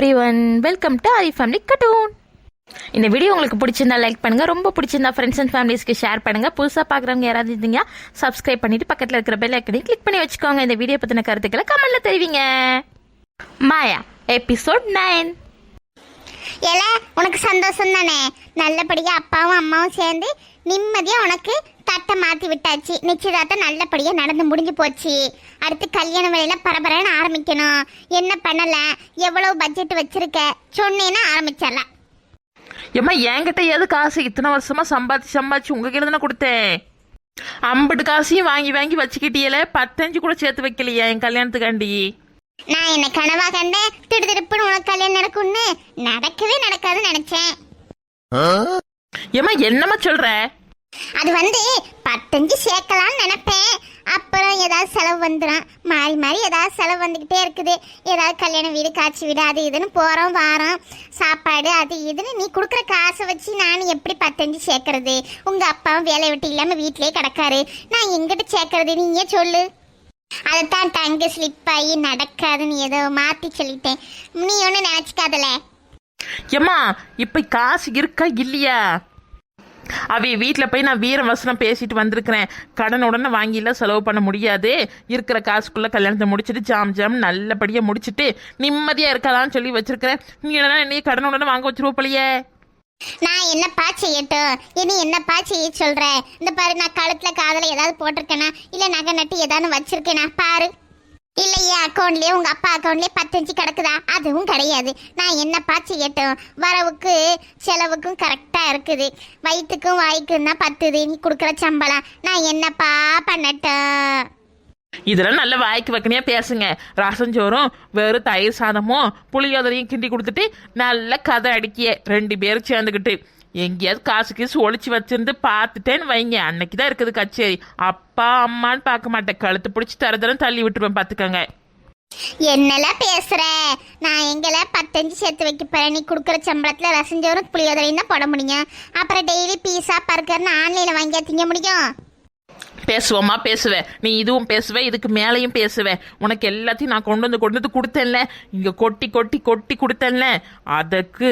Everyone welcome to Aari family cartoon இந்த video உங்களுக்கு பிடிச்சிருந்தா லைக் பண்ணுங்க. ரொம்ப பிடிச்சிருந்தா ஃப்ரெண்ட்ஸ் அண்ட் ஃபேமிலிஸ்க்கு ஷேர் பண்ணுங்க. புதுசாக பார்க்குறவங்க யாராவது இருந்தீங்க சப்ஸ்கிரைப் பண்ணிட்டு பக்கத்தில் இருக்கிற பெல் ஐக்கனையும் கிளிக் பண்ணி வச்சுக்கோங்க. இந்த வீடியோ பற்றின கருத்துக்களை கமெண்ட்ல தெரிவிங்க. மாயா எபிசோட் நைன் ஏல உனக்கு சந்தோஷம் தானே? நல்லபடியா அப்பாவும் அம்மாவும் சேர்ந்து நிம்மதியா உனக்கு தட்டை மாத்தி விட்டாச்சு. நிச்சயதார்த்தம் நல்லபடியா நடந்து முடிஞ்சு போச்சு. அடுத்து கல்யாண வேலையில பரபரன்னு ஆரம்பிக்கணும். என்ன பண்ணல? எவ்வளவு பட்ஜெட் வச்சிருக்க? சொன்னேன்னா ஆரம்பிச்சிடலாம் ஏம்மா என்கிட்ட ஏது காசு? இத்தனை வருஷமா சம்பாதிச்சு சம்பாதிச்சு உங்ககிட்ட தானே கொடுத்தேன். ஐம்பது காசையும் வாங்கி வாங்கி வச்சுக்கிட்டியல பத்தஞ்சு கூட சேர்த்து வைக்கலையா என் கல்யாணத்துக்காண்டி. நான் என்ன கனவா கண்டேன்? திடுதிடுப்புன்னு உனக்கு கல்யாணம் நடக்கும்னு. நடக்கவே நடக்காதுன்னு நினைச்சேன். ஏம்மா என்னம்மா சொல்ற? அது வந்து பத்தஞ்சு சேர்க்கலாம்னு நினைப்பேன். அப்புறம் ஏதாவது செலவு வந்துடும் மாறி மாறி ஏதாவது செலவு வந்துக்கிட்டே இருக்குது. ஏதாவது கல்யாண வீடு காட்சி வீடு அது இதுன்னு போகிறோம் வாரோம். சாப்பாடு அது இதுன்னு நீ கொடுக்குற காசை வச்சு நான் எப்படி பத்தஞ்சு சேர்க்கறது? உங்கள் அப்பாவும் வேலையை விட்டு இல்லாமல் வீட்டிலே கிடக்காரு. நான் எங்கிட்ட சேர்க்கறது? நீயே சொல்லு? அதைத்தான் டங்கு ஸ்லிப் ஆகி நடக்காதுன்னு ஏதோ மாற்றி சொல்லிட்டேன். நீ ஒன்றும் நினச்சிக்காதல. ஏம்மா இப்போ காசு இருக்கா இல்லையா? அவை வீட்டில் போய் நான் வீர வசனம் பேசிட்டு வந்திருக்கிறேன். கடன் உடனே வாங்கிலாம் செலவு பண்ண முடியாது. இருக்கிற காசுக்குள்ளே கல்யாணத்தை முடிச்சிட்டு ஜாம் ஜாம் நல்லபடியாக முடிச்சிட்டு நிம்மதியாக இருக்கலாம்னு சொல்லி வச்சிருக்கிறேன். நீ என்ன என்னைய கடன் உடனே வாங்க வச்சிருவோப்பலையே நான் என்னப்பா செய்யட்டும்? இனி என்னப்பா செய்ய சொல்ற? இந்த பாரு நான் கழுத்துல காதுல ஏதாவது போட்டிருக்கேனா? இல்ல நகை நட்டு ஏதாவது வச்சிருக்கேனா? பாரு. இல்லையே அக்கௌண்ட்லயே உங்க அப்பா அக்கௌண்ட்லயே பத்தஞ்சு கிடக்குதா? அதுவும் கிடையாது. நான் என்னப்பா செய்யட்டும்? வரவுக்கு செலவுக்கும் கரெக்டா இருக்குது. வயிற்றுக்கும் வாய்க்கும் தான் பத்துது நீ கொடுக்குற சம்பளம். நான் என்னப்பா பண்ணட்டும்? இதெல்லாம் நல்ல வாய்க்கு வைக்கணையா பேசுங்க. ரசஞ்சோறும் வெறும் தயிர் சாதமும் புளியோதரையும் கிண்டி கொடுத்துட்டு நல்ல கதை அடிக்கிய. ரெண்டு பேரும் சேர்ந்துக்கிட்டு எங்கேயாவது காசு கீசு ஒழிச்சு வச்சிருந்து பார்த்துட்டேன்னு வைங்க. அன்னைக்கு தான் இருக்குது கச்சேரி அப்பா அம்மான்னு பார்க்க மாட்டேன். கழுத்து பிடிச்சி தரதரம் தள்ளி விட்டுருவேன் பார்த்துக்கங்க. என்னெல்லாம் பேசுற? நான் எங்கெல்லாம் பத்தஞ்சு சேர்த்து வைக்க போறேன்? நீ கொடுக்குற சம்பளத்தில் ரசஞ்சோறும் புளியோதரையும் தான் போட முடியும். அப்புறம் டெய்லி பீஸா பர்கர்னு ஆன்லைனில் வாங்கியா திங்க முடியும்? பேசுவோமா பேசுவேன். நீ இதுவும் பேசுவே இதுக்கு மேலேயும் பேசுவேன் உனக்கு எல்லாத்தையும் நான் கொண்டு வந்து கொண்டு வந்து கொடுத்தேன்ல. இங்க கொட்டி கொட்டி கொட்டி கொடுத்தேன்ல. அதுக்கு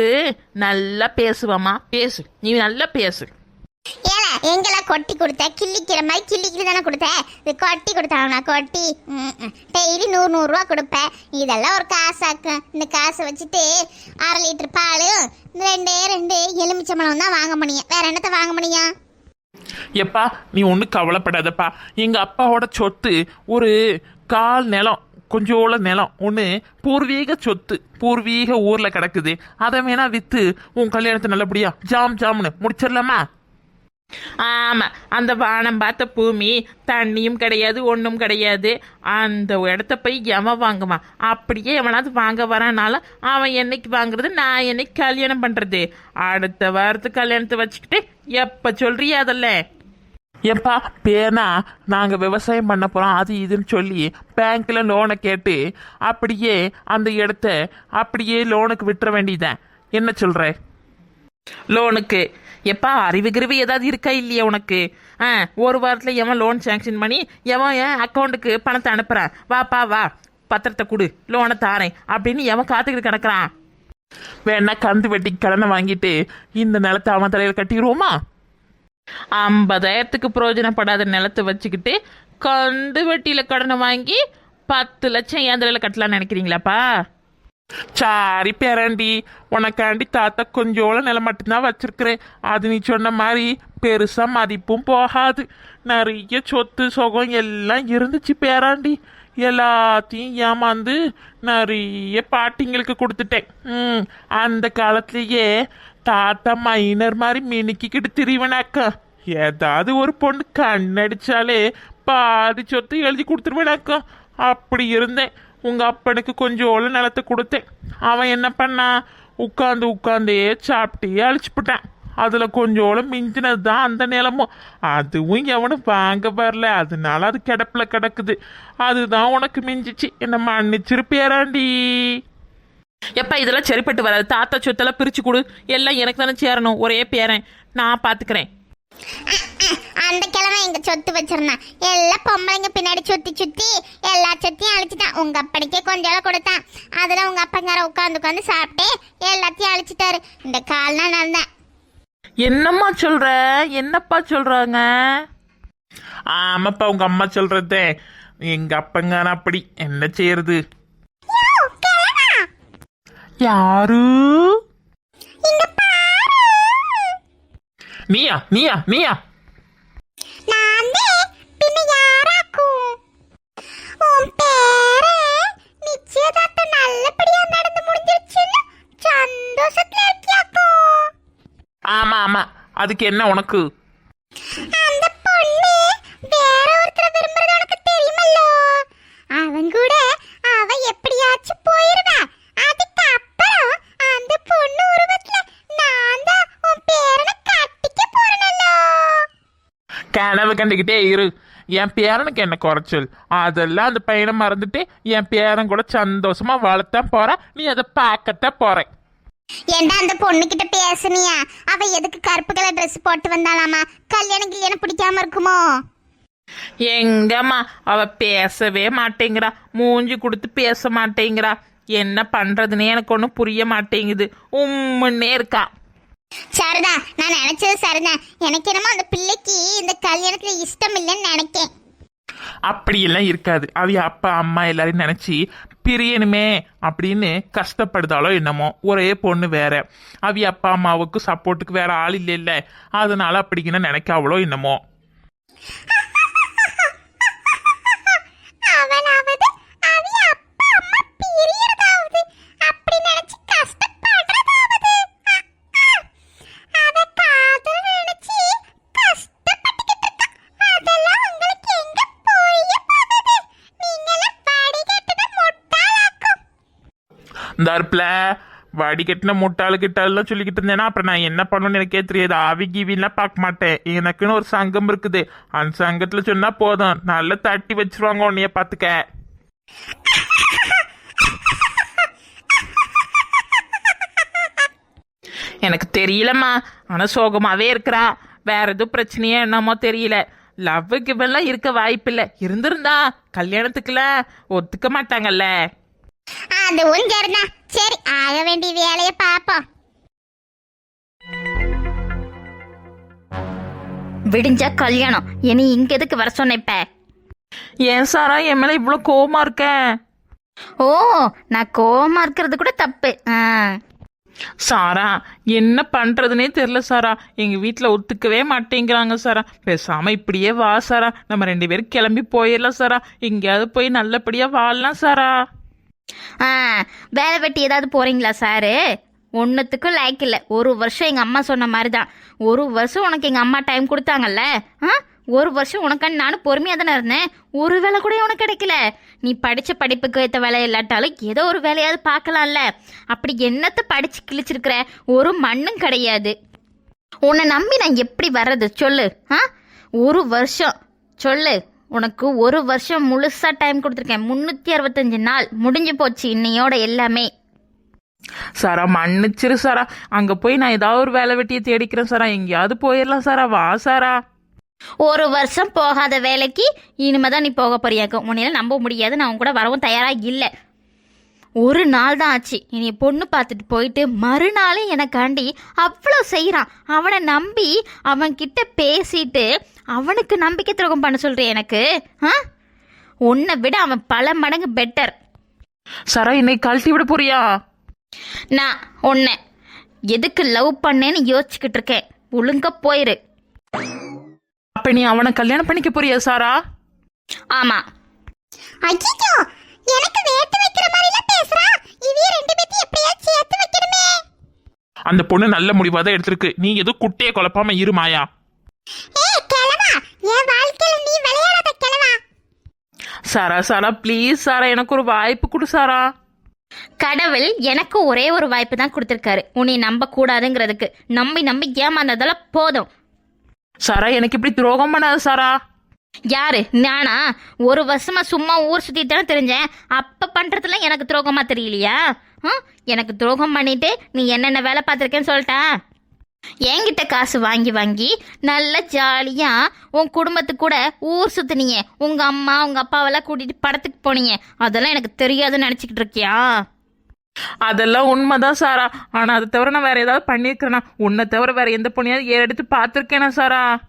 நல்லா பேசுவேம்மா. பேசு. நீ நல்லா பேசு. ஏல எங்கெல்லாம் கொட்டி கொடுத்த? கிள்ளிக்கிற மாதிரி கிள்ளிக்கிட்டு தானே கொடுத்த? இது கொட்டி கொடுத்தாங்கண்ணா கொட்டி. டெய்லி நூறு நூறுரூவா கொடுப்பேன் இதெல்லாம் ஒரு காசாக்கு. இந்த காசை வச்சுட்டு அரை லிட்டர் பால் ரெண்டே ரெண்டு எலுமிச்சம்பழம் தான் வாங்க முடியும். வேற என்னத்தை வாங்க முடியும்? எப்பா நீ ஒன்றும் கவலைப்படாதப்பா. எங்கள் அப்பாவோட சொத்து ஒரு கால் நிலம் கொஞ்சோள நிலம். ஒன்று பூர்வீக சொத்து பூர்வீக ஊரில் கிடக்குது. அதை வேணா விற்று உன் கல்யாணத்தை நல்லபடியா ஜாம் ஜாம்னு முடிச்சிடலாமா? ஆமாம் அந்த வானம் பார்த்த பூமி தண்ணியும் கிடையாது ஒன்றும் கிடையாது. அந்த இடத்த போய் எவன் வாங்குவான் அப்படியே எவனாவது வாங்க வரானாலும் அவன் என்னைக்கு வாங்குறது நான் என்னைக்கு கல்யாணம் பண்ணுறது அடுத்த வாரத்துக்கு கல்யாணத்தை வச்சுக்கிட்டு எப்போ சொல்றியா அதல்ல? ஏப்பா பேனா நாங்கள் விவசாயம் பண்ண போகிறோம் அது இதுன்னு சொல்லி பேங்க்கில் லோனை கேட்டு அப்படியே அந்த இடத்த அப்படியே லோனுக்கு விட்டுற வேண்டியதான் என்ன சொல்கிற லோனுக்கு எப்பா அறிவு கிருவி ஏதாவது இருக்கா இல்லையா உனக்கு? ஆ ஒரு வாரத்தில் எவன் லோன் சேங்ஷன் பண்ணி எவன் என் அக்கௌண்ட்டுக்கு பணத்தை அனுப்புகிறான் வாப்பா வா. பத்திரத்தை கொடு. லோனை தாரேன். அப்படின்னு எவன் காத்துக்கிட்டு கிடக்குறான்? வேணா கந்து வெட்டி கடனை வாங்கிட்டு இந்த நிலத்தை அவன் தலையில் கட்டிடுவோமா? ஐம்பதாயிரத்துக்கு பிரயோஜனப்படாத நிலத்தை வச்சுக்கிட்டு கந்து வெட்டியில் கடனை வாங்கி பத்து லட்சம் என் தலையில் கட்டலாம்னு நினைக்கிறீங்களாப்பா? சாரி பேராண்டி உனக்காண்டி தாத்தா கொஞ்சோள நிலம் மட்டும்தான் வச்சிருக்கிறேன். அது நீ சொன்ன மாதிரி பெருசா மதிப்பும் போகாது. நிறைய சொத்து சுகம் எல்லாம் இருந்துச்சு பேராண்டி. எல்லாத்தையும் ஏமாந்து நிறைய பாட்டிங்களுக்கு கொடுத்துட்டேன். ம் அந்த காலத்திலேயே தாத்தா மைனர் மாதிரி மினுக்கிக்கிட்டு திரிவனாக்கா. ஏதாவது ஒரு பொண்ணு கண்ணடிச்சாலே பாதி சொத்து எழுதி கொடுத்துருவேனாக்கா. அப்படி இருந்தேன். உங்கள் அப்பனுக்கு கொஞ்சோள நிலத்தை கொடுத்தேன். அவன் என்ன பண்ணான் உட்காந்து உட்காந்தே சாப்பிட்டே அழிச்சுப்பிட்டான். அதுல கொஞ்சோள மிஞ்சினது தான் அந்த நிலமும் அதுவும் எவனும் வாங்க வரல. அதனால அது கிடப்புல கிடக்குது. அதுதான் உனக்கு மிஞ்சிச்சு. என்ன மன்னிச்சிரு பேராண்டி எப்பா இதெல்லாம் சரிப்பட்டு வராது. தாத்தா சொத்தெல்லாம் பிரிச்சு கொடு. எல்லாம் எனக்கு தானே சேரணும். ஒரே பேரன். நான் பாத்துக்கிறேன். அஹ், அந்த கிழமை எங்க சொத்து வச்சிருந்தான் எல்லாம் பொம்பளைங்க பின்னாடி சுத்தி சுத்தி எல்லா சொத்தையும் அழிச்சிட்டான். உங்க அப்படிக்கே கொஞ்சம் கொடுத்தான். அதுல உங்க அப்பங்கார உட்காந்து உட்காந்து சாப்பிட்டு எல்லாத்தையும் அழிச்சிட்டாரு. இந்த கால்னா நான் தான் என்னம்மா சொல்ற? என்னப்பா சொல்றாங்க? ஆமாப்பா உங்க அம்மா சொல்றதே. எங்க அப்பங்கான அப்படி. என்ன செய்யறது? யாரு? நீயா நீயா நீயா நான் பின்ன யாராக்கும் உன் பேரு நிச்சயதார்த்தம் நல்லபடியா நடந்து முடிஞ்சிருச்சுன்னு சந்தோஷத்துல இருக்கியாக்கும் ஆமா ஆமா அதுக்கு என்ன உனக்கு? அந்த பொண்ணு வேற ஒருத்தரை விரும்புறது உனக்கு தெரியுமல்லோ? அவன் கூட அவ எப்படியாச்சும் போயிருவா. அதுக்கு அப்புறம் அந்த பொண்ணு உருவத்துல நான் தான் உன் பேரனை கட்டிக்க போறேனல்லோ? கனவு கண்டுக்கிட்டே இரு. என் பேரனுக்கு என்ன குறைச்சல்? அதெல்லாம் அந்த பையனை மறந்துட்டு என் பேரன் கூட சந்தோஷமா வளர்த்தான் போற. நீ அதை பார்க்கத்தான் போற. ஏண்டா அந்த பொண்ணு கிட்ட பேசுனியா? அவ எதுக்கு கருப்பு கலர் Dress போட்டு வந்தாலாமா கல்யாணம் கல்யாணம் பிடிக்காம இருக்குமோ? எங்கம்மா அவ பேசவே மாட்டேங்கிறா. மூஞ்சி கொடுத்து பேச மாட்டேங்கிறா. என்ன பண்றதுன்னே எனக்கு ஒன்றும் புரிய மாட்டேங்குது. உம்முன்னே இருக்கா. சரிதா நான் நினைச்சது சரிதான் எனக்கு என்னமோ அந்த பிள்ளைக்கு இந்த கல்யாணத்துல இஷ்டம் இல்லைன்னு நினைக்கேன். அப்படியெல்லாம் இருக்காது. அவ அப்பா அம்மா எல்லாரையும் நினைச்சு பிரியணுமே அப்படின்னு கஷ்டப்படுதாலோ என்னமோ. ஒரே பொண்ணு வேற. அவி அப்பா அம்மாவுக்கு சப்போர்ட்டுக்கு வேற ஆள் இல்லை இல்ல அதனால அப்படிங்கன்னு நினைக்காவளோ என்னமோ. இந்த வடிகட்டின முட்டாளு கிட்டாலாம் சொல்லிக்கிட்டு இருந்தேன்னா அப்புறம் நான் என்ன பண்ணணும்னு எனக்கே தெரியாது. ஆவி கீவிலாம் பார்க்க மாட்டேன். எனக்குன்னு ஒரு சங்கம் இருக்குது. அந்த சங்கத்தில் சொன்னால் போதும். நல்லா தட்டி வச்சிருவாங்க உன்னைய பார்த்துக்க. எனக்கு தெரியலம்மா. ஆனால் சோகமாகவே இருக்கிறா. வேற எதுவும் பிரச்சனையே என்னமோ தெரியல. லவ்வுக்கு இவெல்லாம் இருக்க வாய்ப்பில்லை. இருந்திருந்தா கல்யாணத்துக்குலாம் ஒத்துக்க மாட்டாங்கல்ல. அதுவும் சரிதான் சரி ஆக வேண்டிய வேலையை பார்ப்போம். விடிஞ்சா கல்யாணம். இனி இங்க எதுக்கு வர சொன்ன இப்ப? ஏன் சாரா என் மேல இவ்வளவு கோவமா இருக்க? ஓ நான் கோவமா இருக்கிறது கூட தப்பு. ஆ. சாரா என்ன பண்றதுனே தெரியல சாரா. எங்க வீட்ல ஒத்துக்கவே மாட்டேங்கிறாங்க சாரா. பேசாம இப்படியே வா சாரா. நம்ம ரெண்டு பேரும் கிளம்பி போயிடலாம் சாரா. எங்கேயாவது போய் நல்லபடியா வாழலாம் சாரா. ஆ வேலை வெட்டி ஏதாவது போகிறீங்களா சாரு ஒன்றுத்துக்கும் லைக் இல்லை. ஒரு வருஷம் எங்கள் அம்மா சொன்ன மாதிரி தான் ஒரு வருஷம் உனக்கு எங்கள் அம்மா டைம் கொடுத்தாங்கல்ல? ஆ ஒரு வருஷம் உனக்கான நானும் பொறுமையாக தானே இருந்தேன். ஒரு வேலை கூட உனக்கு கிடைக்கல. நீ படித்த படிப்புக்கு ஏற்ற வேலை இல்லாட்டாலும் ஏதோ ஒரு வேலையாவது பார்க்கலாம்ல. அப்படி என்னத்தை படித்து கிழிச்சிருக்கிற? ஒரு மண்ணும் கிடையாது. உன்னை நம்பி நான் எப்படி வர்றது? சொல்லு. ஆ ஒரு வருஷம். சொல்லு. உனக்கு ஒரு வருஷம் முழுசா டைம் கொடுத்துருக்கேன். முந்நூற்றி அறுபத்தஞ்சு நாள் முடிஞ்சு போச்சு இன்னையோட எல்லாமே. சாரா மன்னிச்சிரு சாரா. அங்க போய் நான் ஏதாவது ஒரு வேலை வெட்டியை தேடிக்கிறேன் சாரா. எங்கேயாவது போயிடலாம் சாரா. வா சாரா. ஒரு வருஷம் போகாத வேலைக்கு இனிமே தான் நீ போக போறியாக்கும். உன்னையில நம்ப முடியாது. நான் உன் கூட வரவும் தயாராக இல்லை. ஒரு நாள் தான் ஆச்சு. இனி பொண்ணு பார்த்துட்டு போயிட்டு மறுநாளே எனக்காண்டி அவ்வளோ செய்கிறான் அவனை நம்பி அவன்கிட்ட பேசிட்டு அவனுக்கு நம்பிக்கை துரோகம் பண்ண சொல்கிறேன் எனக்கு? ஆ? உன்னை விட அவன் பல மடங்கு பெட்டர் சாரா இன்னைக்கு கழட்டி விட போறியா? நான் உன்னை எதுக்கு லவ் பண்ணேன்னு யோசிச்சுக்கிட்டு இருக்கேன். ஒழுங்கா போயிரு. அப்ப நீ அவனை கல்யாணம் பண்ணிக்க போறியா சாரா? ஆமாம் ஐயோ எனக்கு வேட்டு இவைய ரெண்டு பேத்தையும் எப்படியா சேர்த்து வைக்கணுமே. அந்த பொண்ணு நல்ல முடிவா தான் எடுத்திருக்கு. நீ எதுவும் குட்டையை குழப்பாம இரு மாயா. ஏய் கிழவா என் வாழ்க்கையில நீ விளையாடாத கிழவா. சாரா சாரா ப்ளீஸ் சாரா எனக்கு ஒரு வாய்ப்பு கொடு சாரா. கடவுள் எனக்கு ஒரே ஒரு வாய்ப்பு தான் கொடுத்துருக்காரு. உன்னை நம்ப கூடாதுங்கிறதுக்கு நம்பி நம்பி ஏமாந்ததெல்லாம் போதும். சாரா எனக்கு இப்படி துரோகம் பண்ணாத சாரா. யாரு? நானா? ஒரு வருஷமா சும்மா ஊர் சுத்திட்டு தானே தெரிஞ்சேன். அப்ப பண்றதுலாம் எனக்கு துரோகமா தெரியலையா? ஆ? எனக்கு துரோகம் பண்ணிட்டு நீ என்னென்ன வேலை பார்த்துருக்கேன்னு சொல்லிட்டா? என்கிட்ட காசு வாங்கி வாங்கி நல்ல ஜாலியா உன் குடும்பத்துக்கு கூட ஊர் சுத்தினீங்க. உங்க அம்மா உங்க அப்பாவெல்லாம் கூட்டிட்டு படத்துக்கு போனீங்க. அதெல்லாம் எனக்கு தெரியாதுன்னு நினைச்சுக்கிட்டு இருக்கியா? அதெல்லாம் உண்மைதான் சாரா. ஆனா அதை தவிர நான் வேற ஏதாவது பண்ணியிருக்கிறேனா? உன்னை தவிர வேற எந்த பொண்ணையாவது எடுத்து பார்த்துருக்கேனா சாரா?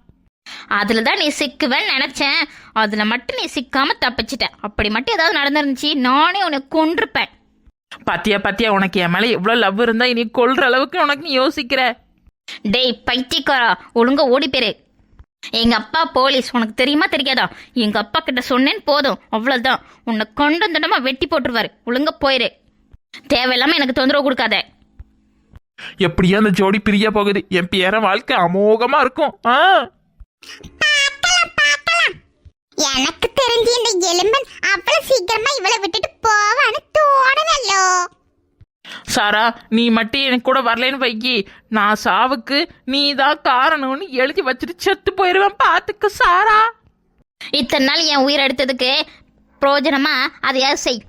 அதுல தான் நீ சிக்குவேன்னு நினைச்சேன். அதுல மட்டும் நீ சிக்காம தப்பிச்சிட்ட. அப்படி மட்டும் ஏதாவது நடந்துருந்துச்சு நானே உன்னை கொன்றுப்பேன். பாத்தியா பாத்தியா உனக்கு என் மேல எவ்வளவு லவ் இருந்தா இனி கொல்ற அளவுக்கு உனக்கு நீ யோசிக்கிற? டேய் பைத்தியக்காரா ஒழுங்கா ஓடி பேரு எங்க அப்பா போலீஸ் உனக்கு தெரியுமா தெரியாதா? எங்க அப்பா கிட்ட சொன்னேன்னு போதும் அவ்வளவுதான். உன்னை கொண்டு தண்டமா வெட்டி போட்டுருவாரு. ஒழுங்கா போயிரு. தேவையில்லாம எனக்கு தொந்தரவு கொடுக்காத. எப்படியா அந்த ஜோடி பிரியா போகுது. என் பேர வாழ்க்கை அமோகமா இருக்கும். ஆ? பார்க்கலாம் பார்க்கலாம் எனக்கு தெரிஞ்சு இந்த எலும்பன் அவ்வளவு சீக்கிரமா இவளை விட்டுட்டு போவான்னு தோணலல்லோ. சாரா நீ மட்டும் எனக்கு கூட வரலன்னு வைக்கி நான் சாவுக்கு நீ தான் காரணம்னு எழுதி வச்சுட்டு செத்து போயிருவேன் பாத்துக்க சாரா. இத்தனை நாள் என் உயிர் எடுத்ததுக்கு பிரயோஜனமா அதையாவது செய்.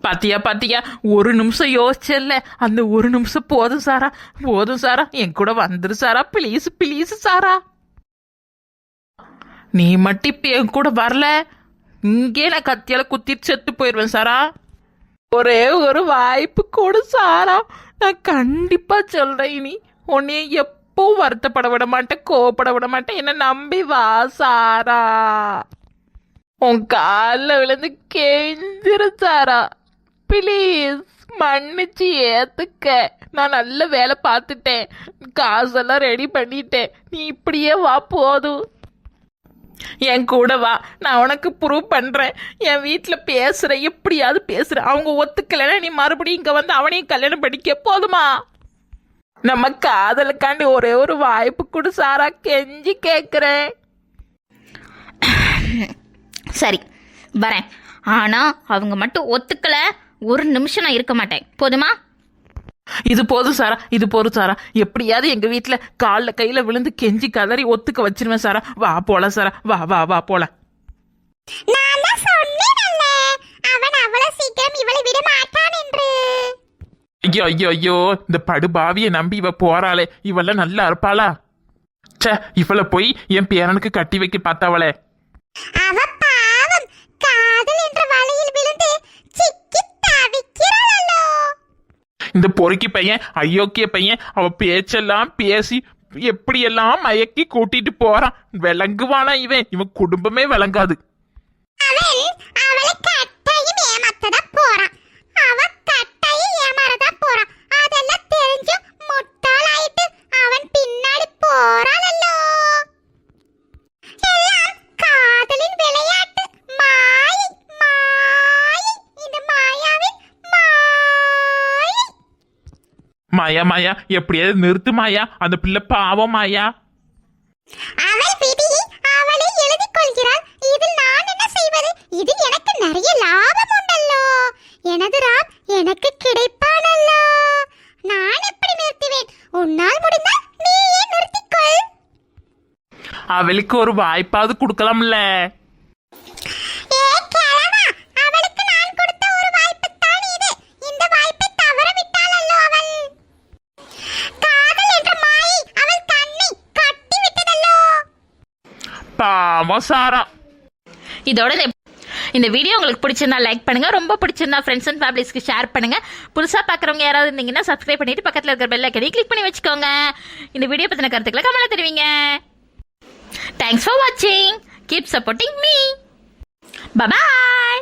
பாத்தியா பாத்தியா ஒரு நிமிஷம் யோசிச்சல அந்த ஒரு நிமிஷம் போதும் சாரா. போதும் சாரா. என் கூட வந்துரு சாரா. ப்ளீஸ் ப்ளீஸ் சாரா. நீ மட்டும் இப்ப என் கூட வரல. இங்கே நான் கத்தியால குத்திட்டு செத்து போயிருவேன் சாரா. ஒரே ஒரு வாய்ப்பு கொடு சாரா. நான் கண்டிப்பா சொல்றேன் இனி. உன்னைய எப்போ வருத்தப்பட விட மாட்டேன் கோவப்பட விட மாட்டேன். என்ன நம்பி வா சாரா. உன் காலில் விழுந்து கெஞ்சிரு சாரா. ப்ளீஸ் மன்னிச்சு ஏத்துக்க. நான் நல்ல வேலை பார்த்துட்டேன். காசெல்லாம் ரெடி பண்ணிட்டேன். நீ இப்படியே வா போதும். என் கூட வா நான் உனக்கு ப்ரூவ் பண்ணுறேன் என் வீட்டில் பேசுகிறேன் எப்படியாவது பேசுகிற அவங்க ஒத்துக்கலைன்னா நீ மறுபடியும் இங்கே வந்து அவனையும் கல்யாணம் படிக்க போதுமா? நம்ம காதலுக்காண்டி ஒரே ஒரு வாய்ப்பு கொடு சாரா. கெஞ்சி கேட்குறேன் சரி வரேன். ஆனால் அவங்க மட்டும் ஒத்துக்கலை. ஒரு நிமிஷம் நான் இருக்க மாட்டேன். போதுமா? இது போதும் சாரா. இது போதும் சாரா. எப்படியாவது எங்க வீட்ல கால்ல கையில விழுந்து கெஞ்சி கதறி ஒத்துக்க வச்சிருவேன் சாரா. வா போலாம் சாரா. வா வா வா போலாம். என்று. ஐயோ ஐயோ ஐயோ. இந்த படுபாவிய நம்பி இவ போறாளே. இவெல்லாம் நல்லா இருப்பாளா? ச்சே இவளை போய் என் பேரனுக்கு கட்டி வைக்க பார்த்தாவளே. அவ பாவம் காதல் என்ற வலையில் விழுந்து சிக்கி தவிக்கிறாளோ இந்த பொறுக்கி பையன் அயோக்கிய பையன் அவ பேச்செல்லாம் பேசி எப்படியெல்லாம் மயக்கி கூட்டிட்டு போறான்? விளங்குவானா இவன்? இவன் குடும்பமே விளங்காது. மாயா மாயா எப்படியாவது நிறுத்து மாயா. அந்த பிள்ளை பாவம் மாயா. அவள் விதி அவளை எழுதிக் கொள்கிறாள் இதில் நான் என்ன செய்வது? இது எனக்கு நிறைய லாபம் உண்டல்லோ. எனது ராம் எனக்கு கிடைப்பானல்லோ. நான் எப்படி நிறுத்துவேன்? உன்னால் முடிந்தால் நீயே நிறுத்திக்கொள். அவளுக்கு ஒரு வாய்ப்பாவது கொடுக்கலாம்ல. பாவம் இதோட இந்த- வீடியோ உங்களுக்கு பிடிச்சிருந்தா லைக் பண்ணுங்க. ரொம்ப பிடிச்சிருந்தா ஃப்ரெண்ட்ஸ் அண்ட் ஃபேமிலிஸ்க்கு ஷேர் பண்ணுங்க. புதுசா பார்க்குறவங்க யாராவது இருந்தீங்கன்னா சப்ஸ்கிரைப் பண்ணிட்டு பக்கத்தில் இருக்கிற பெல் ஐக்கனை கிளிக் பண்ணி வச்சுக்கோங்க. இந்த வீடியோ பத்தின கருத்துக்களை கமெண்ட்ல தருவீங்க. தேங்க்ஸ் ஃபார் வாட்சிங் keep supporting me bye bye